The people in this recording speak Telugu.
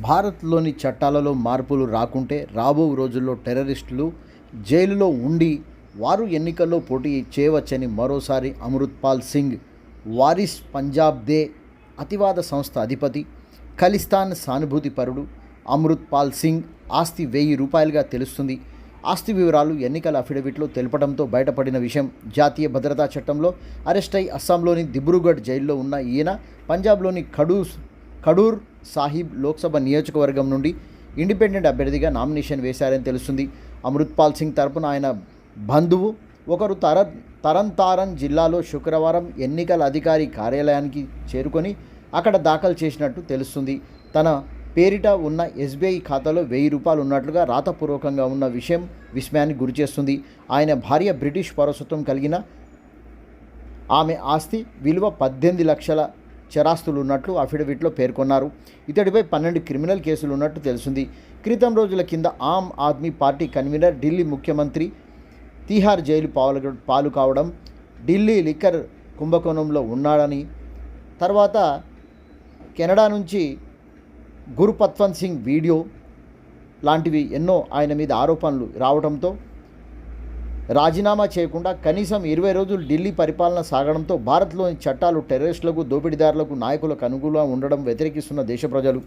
భారత్లోని చట్టాలలో మార్పులు రాకుంటే రాబో రోజుల్లో టెర్రరిస్టులు జైలులో ఉండి వారు ఎన్నికల్లో పోటీ చేయవచ్చని మరోసారి అమృత్పాల్ సింగ్ వారిస్ పంజాబ్ దే అతివాద సంస్థ అధిపతి ఖలిస్తాన్ సానుభూతిపరుడు అమృత్పాల్ సింగ్ ఆస్తి వెయ్యి రూపాయలుగా తెలుస్తుంది. ఆస్తి వివరాలు ఎన్నికల అఫిడవిట్లో తెలపడంతో బయటపడిన విషయం జాతీయ భద్రతా చట్టంలో అరెస్ట్ అయి అస్సాంలోని దిబ్రూగఢ్ జైల్లో ఉన్న ఈయన పంజాబ్లోని ఖడూస్ కడూర్ సాహిబ్ లోక్సభ నియోజకవర్గం నుండి ఇండిపెండెంట్ అభ్యర్థిగా నామినేషన్ వేశారని తెలుస్తుంది. అమృత్పాల్ సింగ్ తరపున ఆయన బంధువు. ఒకరు తర తరన్ తారన్ జిల్లాలో శుక్రవారం ఎన్నికల అధికారి కార్యాలయానికి చేరుకొని అక్కడ దాఖలు చేసినట్టు తెలుస్తుంది. తన పేరిట ఉన్న ఎస్బీఐ ఖాతాలో వెయ్యి రూపాయలు ఉన్నట్లుగా రాతపూర్వకంగా ఉన్న విషయం విస్మయానికి గురిచేస్తుంది ఆయన భార్య బ్రిటిష్ పౌరసత్వం కలిగిన ఆమె ఆస్తి విలువ పద్దెనిమిది లక్షల చరాస్తులు ఉన్నట్లు అఫిడవిట్లో పేర్కొన్నారు. ఇతడిపై పన్నెండు క్రిమినల్ కేసులు ఉన్నట్టు తెలిసింది. క్రితం రోజుల కింద ఆమ్ ఆద్మీ పార్టీ కన్వీనర్ ఢిల్లీ ముఖ్యమంత్రి తీహార్ జైలు పాలు పాలు కావడం ఢిల్లీ లిక్కర్ కుంభకోణంలో ఉన్నాడని తర్వాత కెనడా నుంచి గురుపత్వంత్ సింగ్ వీడియో లాంటివి ఎన్నో ఆయన మీద ఆరోపణలు రావడంతో రాజీనామా చేయకుండా కనీసం ఇరవై రోజులు ఢిల్లీ పరిపాలన సాగడంతో భారత్లోని చట్టాలు టెర్రరిస్టులకు దోపిడీదారులకు నాయకులకు అనుగుణంగా ఉండడం వ్యతిరేకిస్తున్న దేశ ప్రజలు.